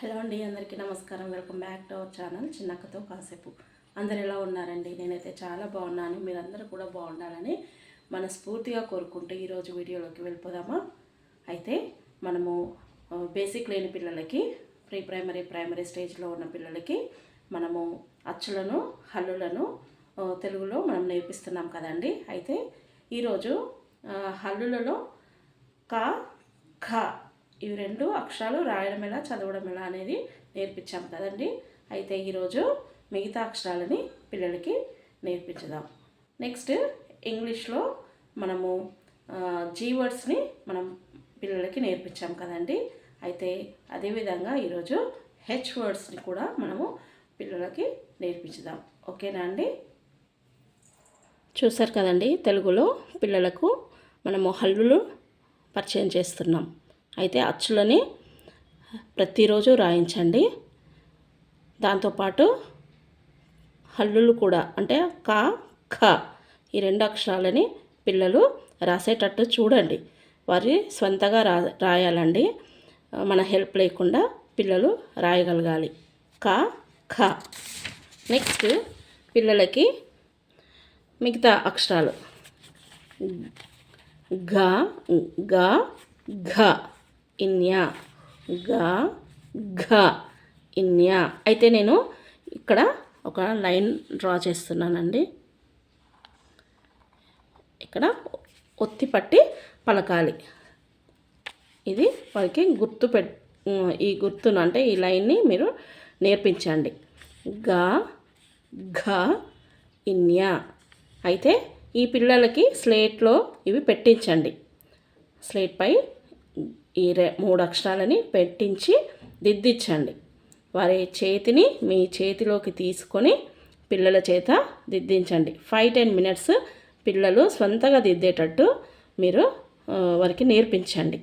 Hello అండి అందరికీ నమస్కారం. Welcome back to our channel చిన్నక్కతో కాసేపు. అందరు ఎలా ఉన్నారండి? నేనైతే చాలా బాగున్నాను. మీరందరూ కూడా బాగుండాలని మనస్ఫూర్తిగా కోరుకుంటూ ఈరోజు వీడియోలోకి వెళ్ళిపోదామా? అయితే మనము బేసిక్ లేని పిల్లలకి ప్రీ ప్రైమరీ ప్రైమరీ స్టేజ్లో ఉన్న పిల్లలకి మనము అచ్చులను హల్లులను తెలుగులో మనం నేర్పిస్తున్నాం కదండి. అయితే ఈరోజు హల్లులలో క ఖ ఇవి రెండు అక్షరాలు రాయడం ఎలా చదవడం ఎలా అనేది నేర్పించాం కదండి. అయితే ఈరోజు మిగతా అక్షరాలని పిల్లలకి నేర్పించుదాం. నెక్స్ట్ ఇంగ్లీష్లో మనము జీ వర్డ్స్ని మనం పిల్లలకి నేర్పించాం కదండి. అయితే అదేవిధంగా ఈరోజు హెచ్ వర్డ్స్ని కూడా మనము పిల్లలకి నేర్పించుదాం. ఓకేనా అండి? చూసారు కదండి తెలుగులో పిల్లలకు మనము హల్లులు పరిచయం చేస్తున్నాం. అయితే అచ్చులని ప్రతిరోజు రాయించండి. దాంతోపాటు హల్లులు కూడా అంటే క ఖ ఈ రెండు అక్షరాలని పిల్లలు రాసేటట్టు చూడండి. వారి స్వంతగా రా రాయాలండి. మన హెల్ప్ లేకుండా పిల్లలు రాయగలగాలి. క ఖ నెక్స్ట్ పిల్లలకి మిగతా అక్షరాలు. ఘ గ ఘ ఇన్యా. గ ఘ ఇన్యా. అయితే నేను ఇక్కడ ఒక లైన్ డ్రా చేస్తున్నానండి. ఇక్కడ ఒత్తి పట్టి పలకాలి. ఇది వారికి గుర్తు పెట్ ఈ గుర్తును అంటే ఈ లైన్ని మీరు నేర్పించండి. గా ఘ ఇన్యా. అయితే ఈ పిల్లలకి స్లేట్లో ఇవి పెట్టించండి. స్లేట్పై ఈ రె మూడు అక్షరాలని పెట్టించి దిద్దించండి వారి చేతిని మీ చేతిలోకి తీసుకొని పిల్లల చేత దిద్దించండి. ఫైవ్ టెన్ మినిట్స్ పిల్లలు స్వంతగా దిద్దేటట్టు మీరు వారికి నేర్పించండి.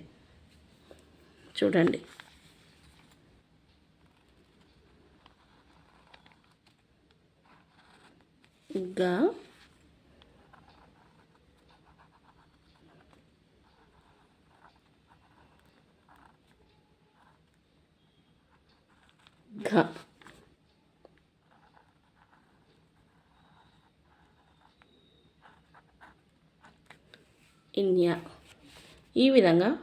చూడండి. గా ఘ ఇన్య. ఈ విధంగా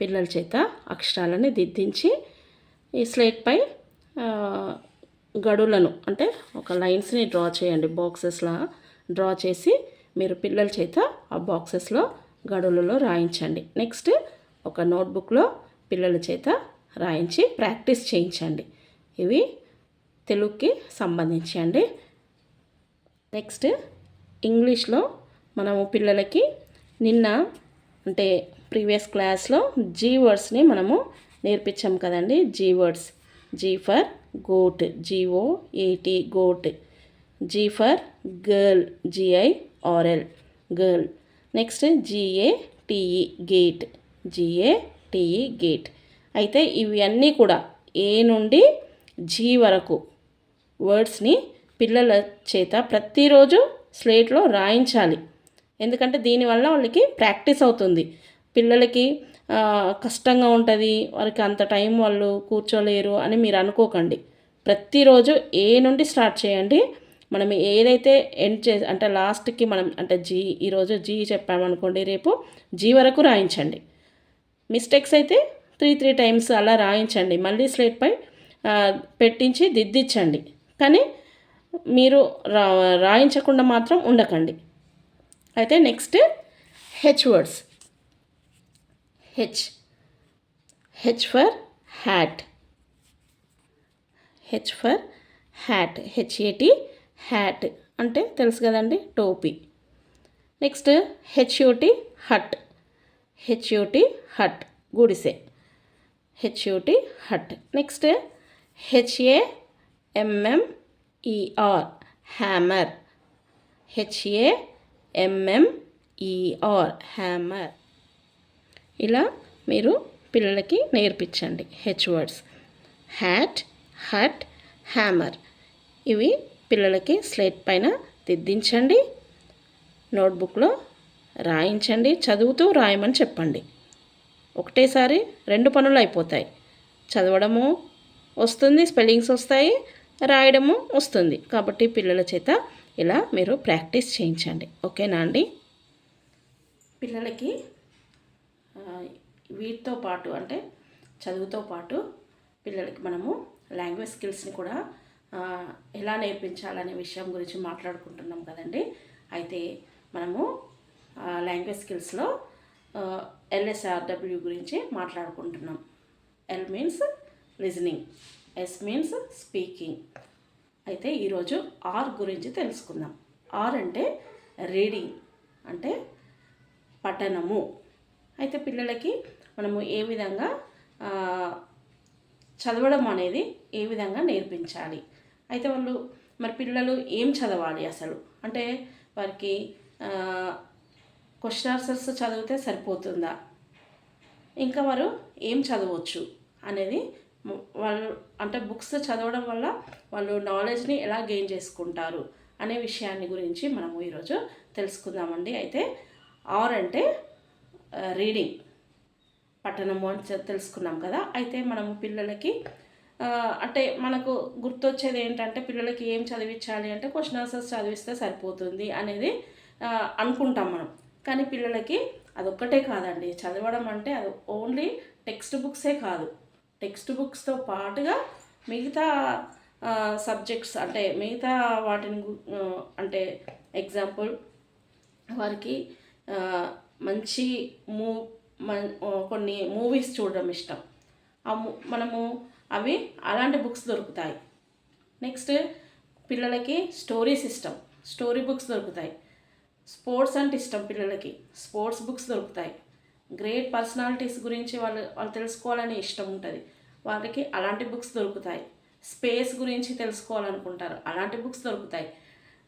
పిల్లల చేత అక్షరాలని దిద్దించి ఈ స్లేట్పై గడులను అంటే ఒక లైన్స్ని డ్రా చేయండి బాక్సెస్లా డ్రా చేసి మీరు పిల్లల చేత ఆ బాక్సెస్లో గడులలో రాయించండి. నెక్స్ట్ ఒక నోట్బుక్లో పిల్లల చేత రాయించి ప్రాక్టీస్ చేయించండి. ఇవి తెలుగుకి సంబంధించి అండి. నెక్స్ట్ ఇంగ్లీష్లో మనము పిల్లలకి నిన్న అంటే ప్రీవియస్ క్లాస్లో జీ వర్డ్స్ని మనము నేర్పించాం కదండి. G words G for goat G O A T goat G for girl G I R L girl next G A T E gate G A T E gate అయితే ఇవి అన్నీ కూడా ఏ నుండి G వరకు వర్డ్స్ని పిల్లల చేత ప్రతిరోజు స్లేట్లో రాయించాలి. ఎందుకంటే దీనివల్ల వాళ్ళకి ప్రాక్టీస్ అవుతుంది. పిల్లలకి కష్టంగా ఉంటుంది. వారికి అంత టైం వాళ్ళు కూర్చోలేరు అని మీరు అనుకోకండి. ప్రతిరోజు ఏ నుండి స్టార్ట్ చేయండి. మనం ఏదైతే ఎండ్ చే అంటే లాస్ట్కి మనం అంటే జీ ఈరోజు జీ చెప్పామనుకోండి రేపు జీ వరకు రాయించండి. మిస్టేక్స్ అయితే త్రీ త్రీ టైమ్స్ అలా రాయించండి. మళ్ళీ స్లేట్పై పెట్టించి దిద్దించండి కానీ మీరు రా రాయించకుండా మాత్రం ఉండకండి. అయితే next H words. H. H for hat. H for hat. H A T hat. అంటే తెలుసు కదండి టోపీ. Next H U T hut. H U T hut. గుడిసె. H U T hut. Next H A M M E R hammer. H A M M E R hammer ఇలా మీరు పిల్లలకి నేర్పించండి H words hat hut hammer ఇవి పిల్లలకి slate పైన దిద్దించండి. నోట్బుక్లో రాయించండి. చదువుతూ రాయమని చెప్పండి. ఒకటేసారి రెండు పనులు అయిపోతాయి. చదవడము వస్తుంది స్పెల్లింగ్స్ వస్తాయి రాయడము వస్తుంది. కాబట్టి పిల్లల చేత ఇలా మీరు ప్రాక్టీస్ చేయించండి. ఓకేనా అండి? పిల్లలకి వీటితో పాటు అంటే చదువుతో పాటు పిల్లలకి మనము లాంగ్వేజ్ స్కిల్స్ని కూడా ఎలా నేర్పించాలనే విషయం గురించి మాట్లాడుకుంటున్నాం కదండి. అయితే మనము లాంగ్వేజ్ స్కిల్స్లో ఎల్ఎస్ఆర్డబ్ల్యూ గురించి మాట్లాడుకుంటున్నాం. L means listening S means speaking. అయితే ఈరోజు ఆర్ గురించి తెలుసుకుందాం. ఆర్ అంటే రీడింగ్ అంటే పఠనము. అయితే పిల్లలకి మనము ఏ విధంగా చదవడం అనేది ఏ విధంగా నేర్పించాలి? అయితే వాళ్ళు మరి పిల్లలు ఏం చదవాలి అసలు? అంటే వారికి క్వశ్చన్ ఆన్సర్స్ చదివితే సరిపోతుందా? ఇంకా వారు ఏం చదవచ్చు అనేది వాళ్ళు అంటే బుక్స్ చదవడం వల్ల వాళ్ళు నాలెడ్జ్ని ఎలా గెయిన్ చేసుకుంటారు అనే విషయాన్ని గురించి మనము ఈరోజు తెలుసుకుందామండి. అయితే ఆర్ అంటే రీడింగ్ పట్టణము అని తెలుసుకున్నాం కదా. అయితే మనము పిల్లలకి అంటే మనకు గుర్తొచ్చేది ఏంటంటే పిల్లలకి ఏం చదివించాలి అంటే క్వశ్చన్ ఆన్సర్స్ చదివిస్తే సరిపోతుంది అనేది అనుకుంటాం మనం. కానీ పిల్లలకి అదొక్కటే కాదండి. చదవడం అంటే అది ఓన్లీ టెక్స్ట్ బుక్సే కాదు. టెక్స్ట్ బుక్స్తో పాటుగా మిగతా సబ్జెక్ట్స్ అంటే మిగతా వాటిని అంటే ఎగ్జాంపుల్ వారికి మంచి మూ కొన్ని మూవీస్ చూడడం ఇష్టం. మనము అవి అలాంటి బుక్స్ దొరుకుతాయి. నెక్స్ట్ పిల్లలకి స్టోరీస్ ఇష్టం. స్టోరీ బుక్స్ దొరుకుతాయి. స్పోర్ట్స్ అంటే ఇష్టం పిల్లలకి. స్పోర్ట్స్ బుక్స్ దొరుకుతాయి. గ్రేట్ పర్సనాలిటీస్ గురించి వాళ్ళు వాళ్ళు తెలుసుకోవాలని ఇష్టం ఉంటుంది. వాళ్ళకి అలాంటి బుక్స్ దొరుకుతాయి. స్పేస్ గురించి తెలుసుకోవాలనుకుంటారు. అలాంటి బుక్స్ దొరుకుతాయి.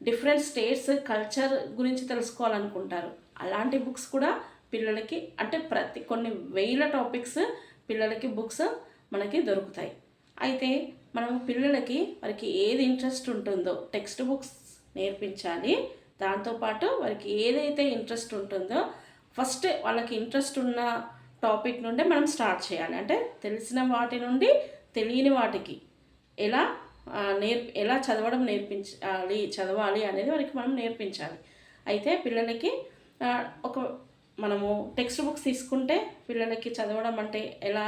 డిఫరెంట్ స్టేట్స్ కల్చర్ గురించి తెలుసుకోవాలనుకుంటారు. అలాంటి బుక్స్ కూడా పిల్లలకి అంటే ప్రతి కొన్ని వేల టాపిక్స్ పిల్లలకి బుక్స్ మనకి దొరుకుతాయి. అయితే మనం పిల్లలకి వారికి ఏది ఇంట్రెస్ట్ ఉంటుందో టెక్స్ట్ బుక్స్ నేర్పించాలి. దాంతోపాటు వారికి ఏదైతే ఇంట్రెస్ట్ ఉంటుందో ఫస్ట్ వాళ్ళకి ఇంట్రెస్ట్ ఉన్న టాపిక్ నుండే మనం స్టార్ట్ చేయాలి. అంటే తెలిసిన వాటి నుండి తెలియని వాటికి ఎలా నేర్పి ఎలా చదవడం నేర్పించాలి చదవాలి అనేది వారికి మనం నేర్పించాలి. అయితే పిల్లలకి ఒక మనము టెక్స్ట్ బుక్స్ తీసుకుంటే పిల్లలకి చదవడం అంటే ఎలా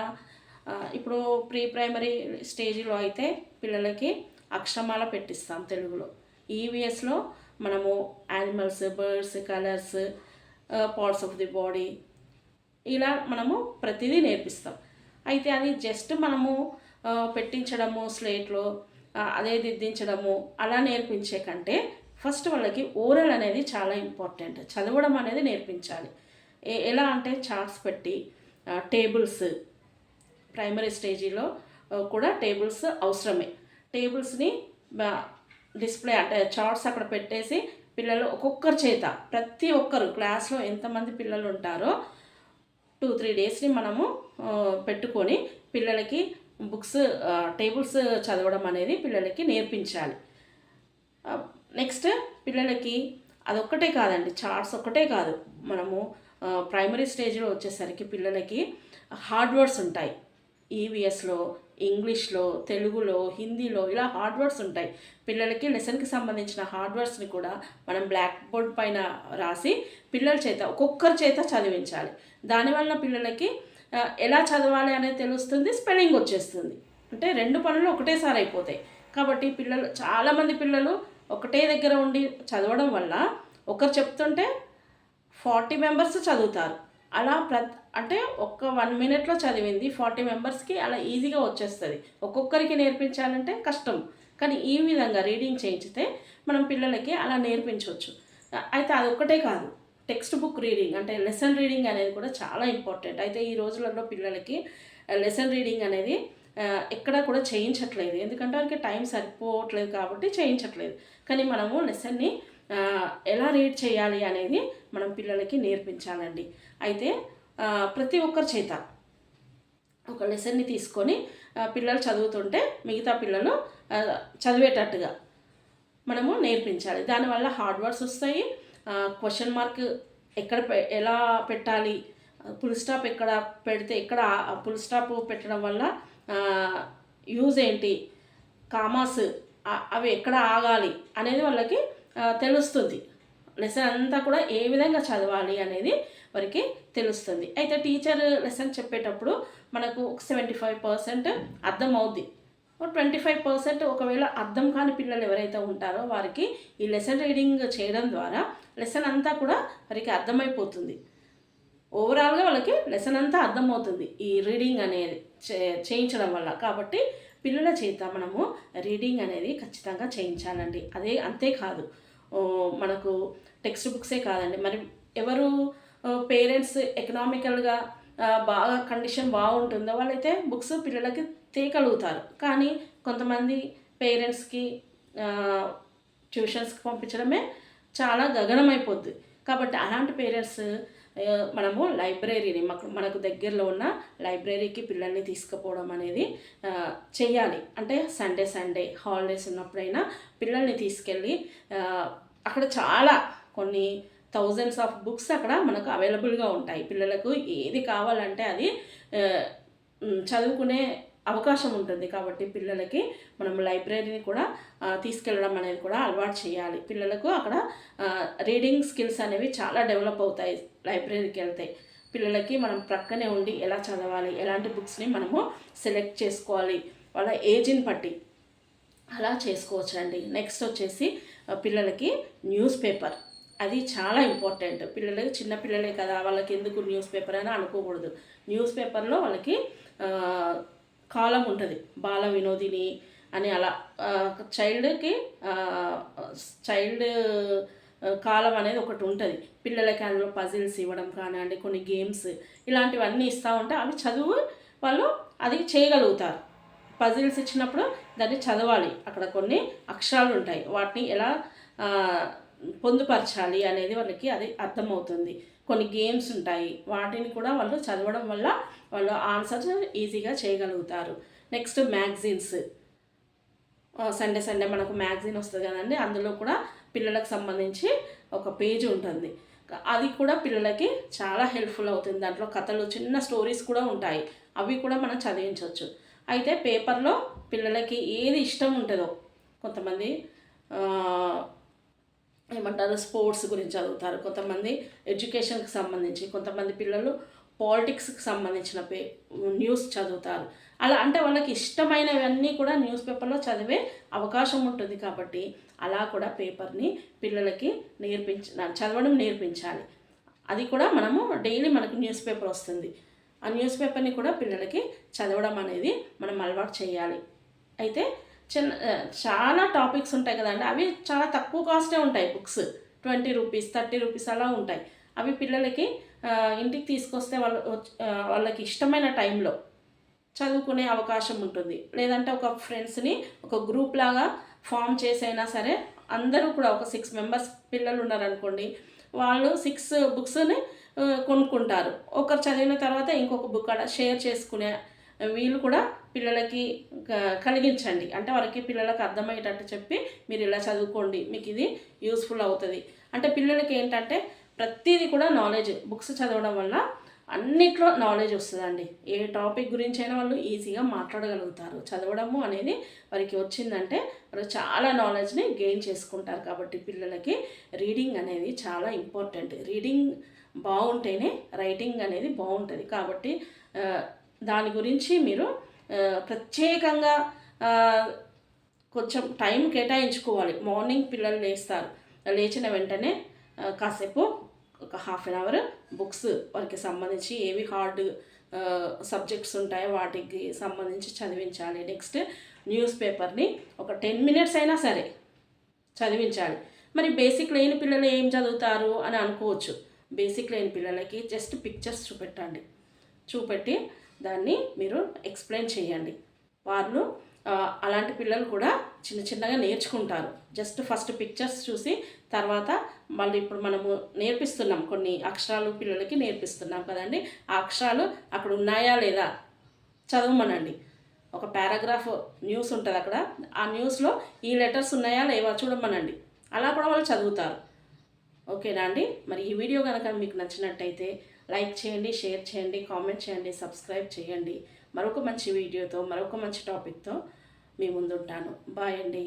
ఇప్పుడు ప్రీ ప్రైమరీ స్టేజ్లో అయితే పిల్లలకి అక్షరమాల పెట్టిస్తాం తెలుగులో. ఈవీఎస్లో మనము animals birds colours parts of the body ఇలా మనము ప్రతిదీ నేర్పిస్తాం. అయితే అది జస్ట్ మనము పెట్టించడము స్లేట్లో అదే దిద్దించడము అలా నేర్పించే కంటే ఫస్ట్ వాళ్ళకి ఓరల్ అనేది చాలా ఇంపార్టెంట్. చదవడం అనేది నేర్పించాలి. ఏ- ఎలా అంటే చార్ట్స్ పెట్టి టేబుల్స్ ప్రైమరీ స్టేజీలో కూడా టేబుల్స్ అవసరమే. టేబుల్స్ని డిస్ప్లే అంటే చార్ట్స్ అక్కడ పెట్టేసి పిల్లలు ఒక్కొక్కరి చేత ప్రతి ఒక్కరు క్లాస్లో ఎంతమంది పిల్లలు ఉంటారో టూ త్రీ డేస్ని మనము పెట్టుకొని పిల్లలకి బుక్స్ టేబుల్స్ చదవడం అనేది పిల్లలకి నేర్పించాలి. నెక్స్ట్ పిల్లలకి అదొక్కటే కాదండి చార్ట్స్ ఒక్కటే కాదు. మనము ప్రైమరీ స్టేజ్లో వచ్చేసరికి పిల్లలకి హార్డ్ వర్డ్స్ ఉంటాయి. ఈవీఎస్లో ఇంగ్లీష్లో తెలుగులో హిందీలో ఇలా హార్డ్ వర్డ్స్ ఉంటాయి. పిల్లలకి లెసన్కి సంబంధించిన హార్డ్ వర్డ్స్ని కూడా మనం బ్లాక్ బోర్డ్ పైన రాసి పిల్లల చేత ఒక్కొక్కరి చేత చదివించాలి. దానివల్ల పిల్లలకి ఎలా చదవాలి అనేది తెలుస్తుంది స్పెల్లింగ్ వచ్చేస్తుంది. అంటే రెండు పనులు ఒకటేసారి అయిపోతాయి. కాబట్టి పిల్లలు చాలామంది పిల్లలు ఒకటే దగ్గర ఉండి చదవడం వల్ల ఒకరు చెప్తుంటే ఫార్టీ మెంబర్స్ చదువుతారు. అలా ప్ర అంటే ఒక్క వన్ మినిట్లో చదివింది ఫార్టీ మెంబర్స్కి అలా ఈజీగా వచ్చేస్తుంది. ఒక్కొక్కరికి నేర్పించాలంటే కష్టం. కానీ ఈ విధంగా రీడింగ్ చేయించితే మనం పిల్లలకి అలా నేర్పించవచ్చు. అయితే అదొక్కటే కాదు. టెక్స్ట్ బుక్ రీడింగ్ అంటే లెసన్ రీడింగ్ అనేది కూడా చాలా ఇంపార్టెంట్. అయితే ఈ రోజులలో పిల్లలకి లెసన్ రీడింగ్ అనేది ఎక్కడా కూడా చేయించట్లేదు. ఎందుకంటే వారికి టైం సరిపోవట్లేదు కాబట్టి చేయించట్లేదు. కానీ మనము లెసన్ని ఎలా రీడ్ చేయాలి అనేది మనం పిల్లలకి నేర్పించాలండి. అయితే ప్రతి ఒక్కరి చేత ఒక లెసన్ని తీసుకొని పిల్లలు చదువుతుంటే మిగతా పిల్లలు చదివేటట్టుగా మనము నేర్పించాలి. దానివల్ల హార్డ్ వర్డ్స్ వస్తాయి క్వశ్చన్ మార్క్ ఎక్కడ పె- ఎలా పెట్టాలి? ఫుల్ స్టాప్ ఎక్కడ పెడితే ఎక్కడ ఫుల్ స్టాప్ పెట్టడం వల్ల యూజ్ ఏంటి? కామాస్ అవి ఎక్కడ ఆగాలి? అనేది వాళ్ళకి తెలుస్తుంది. లెసన్ అంతా కూడా ఏ విధంగా చదవాలి అనేది వారికి తెలుస్తుంది. అయితే టీచర్ లెసన్ చెప్పేటప్పుడు మనకు సెవెంటీ ఫైవ్ పర్సెంట్ అర్థం అవుద్ది ట్వంటీ ఫైవ్ పర్సెంట్ ఒకవేళ అర్థం కాని పిల్లలు ఎవరైతే ఉంటారో వారికి ఈ లెసన్ రీడింగ్ చేయడం ద్వారా లెసన్ అంతా కూడా వారికి అర్థమైపోతుంది. ఓవరాల్గా వాళ్ళకి లెసన్ అంతా అర్థమవుతుంది ఈ రీడింగ్ అనేది చే- చేయించడం వల్ల. కాబట్టి పిల్లల చేత మనము రీడింగ్ అనేది ఖచ్చితంగా చేయించాలండి. అదే అంతేకాదు మనకు టెక్స్ట్ బుక్సే కాదండి. మరి ఎవరు పేరెంట్స్ ఎకనామికల్గా బాగా కండిషన్ బాగుంటుందో వాళ్ళైతే బుక్స్ పిల్లలకి తీయగలుగుతారు కానీ కొంతమంది పేరెంట్స్కి ట్యూషన్స్కి పంపించడమే చాలా గగనమైపోద్ది. కాబట్టి అలాంటి పేరెంట్స్ మనము లైబ్రరీని మాకు మనకు దగ్గరలో ఉన్న లైబ్రరీకి పిల్లల్ని తీసుకుపోవడం అనేది చేయాలి అంటే సండే సండే హాలిడేస్ ఉన్నప్పుడైనా పిల్లల్ని తీసుకెళ్ళి అక్కడ చాలా కొన్ని థౌజండ్స్ ఆఫ్ బుక్స్ అక్కడ మనకు అవైలబుల్గా ఉంటాయి. పిల్లలకు ఏది కావాలంటే అది చదువుకునే అవకాశం ఉంటుంది కాబట్టి పిల్లలకి మనం లైబ్రరీని కూడా తీసుకెళ్ళడం అనేది కూడా అలవాటు చేయాలి. పిల్లలకు అక్కడ రీడింగ్ స్కిల్స్ అనేవి చాలా డెవలప్ అవుతాయి లైబ్రరీకి వెళ్తే. పిల్లలకి మనం ప్రక్కనే ఉండి ఎలా చదవాలి ఎలాంటి బుక్స్ని మనము సెలెక్ట్ చేసుకోవాలి వాళ్ళ ఏజ్ని బట్టి అలా చేసుకోవచ్చు అండి నెక్స్ట్ వచ్చేసి పిల్లలకి న్యూస్ పేపర్. అది చాలా ఇంపార్టెంట్. పిల్లలకి చిన్న పిల్లలే కదా వాళ్ళకి ఎందుకు న్యూస్ పేపర్ అని అనుకోకూడదు. న్యూస్ పేపర్లో వాళ్ళకి కాలం ఉంటుంది. బాల వినోదిని అని అలా చైల్డ్కి చైల్డ్ కాలం అనేది ఒకటి ఉంటుంది. పిల్లలకి అందులో పజిల్స్ ఇవ్వడం కానివ్వండి కొన్ని గేమ్స్ ఇలాంటివన్నీ ఇస్తూ ఉంటే అవి చదువు వాళ్ళు అది చేయగలుగుతారు. పజిల్స్ ఇచ్చినప్పుడు దాన్ని చదవాలి. అక్కడ కొన్ని అక్షరాలు ఉంటాయి. వాటిని ఎలా పొందుపరచాలి అనేది వాళ్ళకి అది అర్థమవుతుంది. కొన్ని గేమ్స్ ఉంటాయి. వాటిని కూడా వాళ్ళు చదవడం వల్ల వాళ్ళు ఆన్సర్స్ ఈజీగా చేయగలుగుతారు. నెక్స్ట్ మ్యాగజైన్స్ సండే సండే మనకు మ్యాగజైన్ వస్తుంది కదండి. అందులో కూడా పిల్లలకు సంబంధించి ఒక పేజ్ ఉంటుంది. అది కూడా పిల్లలకి చాలా హెల్ప్ఫుల్ అవుతుంది. దాంట్లో కథలు చిన్న స్టోరీస్ కూడా ఉంటాయి. అవి కూడా మనం చదివించవచ్చు. అయితే పేపర్లో పిల్లలకి ఏది ఇష్టం ఉంటుందో కొంతమంది ఏమంటారు స్పోర్ట్స్ గురించి చదువుతారు. కొంతమంది ఎడ్యుకేషన్కి సంబంధించి కొంతమంది పిల్లలు పాలిటిక్స్కి సంబంధించిన పే న్యూస్ చదువుతారు. అలా అంటే వాళ్ళకి ఇష్టమైనవన్నీ కూడా న్యూస్ పేపర్లో చదివే అవకాశం ఉంటుంది కాబట్టి అలా కూడా పేపర్ని పిల్లలకి నేర్పించ చదవడం నేర్పించాలి. అది కూడా మనము డైలీ మనకు న్యూస్ పేపర్ వస్తుంది. ఆ న్యూస్ పేపర్ని కూడా పిల్లలకి చదవడం అనేది మనం అలవాటు చేయాలి. అయితే చిన్న చాలా టాపిక్స్ ఉంటాయి కదండి. అవి చాలా తక్కువ కాస్టే ఉంటాయి books twenty rupees thirty rupees అలా ఉంటాయి. అవి పిల్లలకి ఇంటికి తీసుకొస్తే వాళ్ళు వాళ్ళకి ఇష్టమైన టైంలో చదువుకునే అవకాశం ఉంటుంది. లేదంటే ఒక ఫ్రెండ్స్ని ఒక గ్రూప్ లాగా ఫామ్ చేసైనా సరే అందరూ కూడా ఒక సిక్స్ మెంబర్స్ పిల్లలు ఉన్నారనుకోండి వాళ్ళు సిక్స్ బుక్స్ని కొనుక్కుంటారు. ఒకరు చదివిన తర్వాత ఇంకొక బుక్ అలా షేర్ చేసుకునే వీళ్ళు కూడా పిల్లలకి క- కలిగించండి. అంటే వారికి పిల్లలకు అర్థమయ్యేటట్టు చెప్పి మీరు ఇలా చదువుకోండి మీకు ఇది యూస్ఫుల్ అవుతుంది. అంటే పిల్లలకి ఏంటంటే ప్రతిదీ కూడా నాలెడ్జ్. బుక్స్ చదవడం వల్ల అన్నిట్లో నాలెడ్జ్ వస్తుందండి. ఏ టాపిక్ గురించి అయినా వాళ్ళు ఈజీగా మాట్లాడగలుగుతారు. చదవడము అనేది వారికి వచ్చిందంటే వారు చాలా నాలెడ్జ్ని గెయిన్ చేసుకుంటారు కాబట్టి పిల్లలకి రీడింగ్ అనేది చాలా ఇంపార్టెంట్. రీడింగ్ బాగుంటేనే రైటింగ్ అనేది బాగుంటుంది కాబట్టి దాని గురించి మీరు ప్రత్యేకంగా కొంచెం టైం కేటాయించుకోవాలి. మార్నింగ్ పిల్లలు లేస్తారు. లేచిన వెంటనే కాసేపు ఒక హాఫ్ అన్ అవర్ బుక్స్ వారికి సంబంధించి ఏవి హార్డ్ సబ్జెక్ట్స్ ఉంటాయో వాటికి సంబంధించి చదివించాలి. నెక్స్ట్ న్యూస్ పేపర్ని ఒక టెన్ మినిట్స్ అయినా సరే చదివించాలి. మరి బేసిక్ లేని పిల్లలు ఏం చదువుతారు అని అనుకోవచ్చు. బేసిక్ లేని పిల్లలకి జస్ట్ పిక్చర్స్ చూపెట్టండి. చూపెట్టి దాన్ని మీరు ఎక్స్ప్లెయిన్ చేయండి. వాళ్ళు అలాంటి పిల్లలు కూడా చిన్న చిన్నగా నేర్చుకుంటారు. జస్ట్ ఫస్ట్ పిక్చర్స్ చూసి తర్వాత మళ్ళీ ఇప్పుడు మనము నేర్పిస్తున్నాం. కొన్ని అక్షరాలు పిల్లలకి నేర్పిస్తున్నాం కదండి. ఆ అక్షరాలు అక్కడ ఉన్నాయా లేదా చదవమనండి. ఒక పారాగ్రాఫ్ న్యూస్ ఉంటుంది అక్కడ. ఆ న్యూస్లో ఈ లెటర్స్ ఉన్నాయా లేవా చూడమనండి. అలా కూడా వాళ్ళు చదువుతారు. ఓకేనా అండి? మరి ఈ వీడియో కనుక మీకు నచ్చినట్టయితే లైక్ చేయండి షేర్ చేయండి కామెంట్ చేయండి సబ్స్క్రైబ్ చేయండి. మరొక మంచి వీడియోతో మరొక మంచి టాపిక్తో మీ ముందుంటాను. బాయ్ అండి.